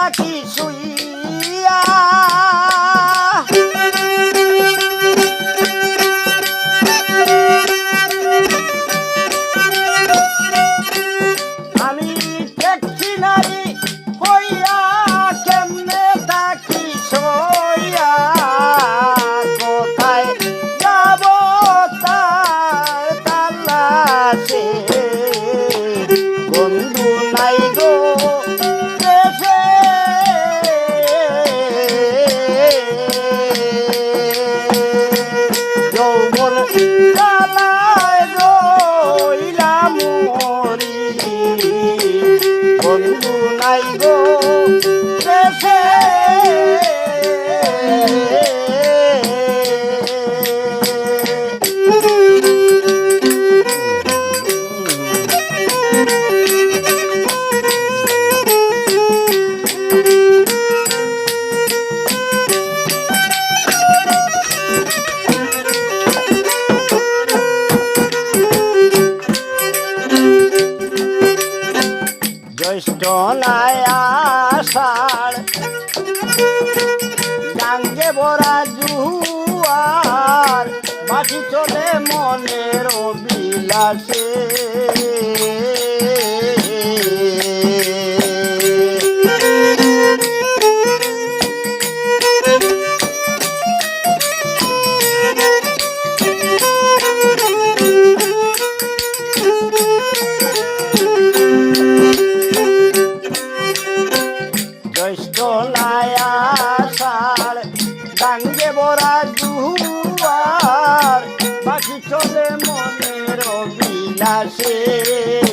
নাকি শুইয়া? আমি দেখছি নারী হইয়া জ্যৈষ্ঠ আষাঢ়। ডাঙ্গে বরা জুয়ার বাকি চলে মনের বিলাসে বিলাসে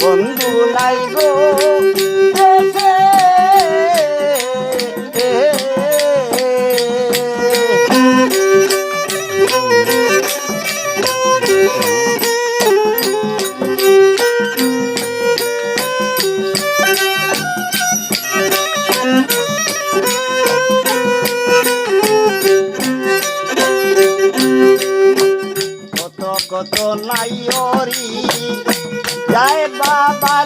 বন্ধু নাই গো দেশে কত কত নাইরি যায় বাবার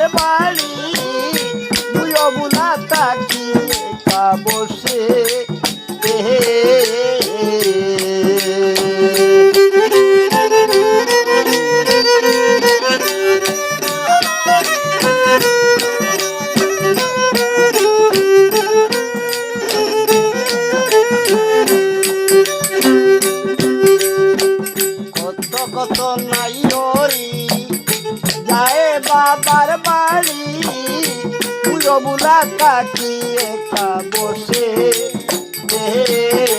বুড়ো কাটিয়ে বসে যুগে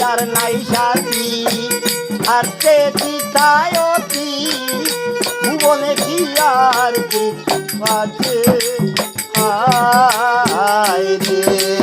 যার নাই সাথী আর সে চিতায়তি ভুবনে কি আর কিছু আছে? হায় রে।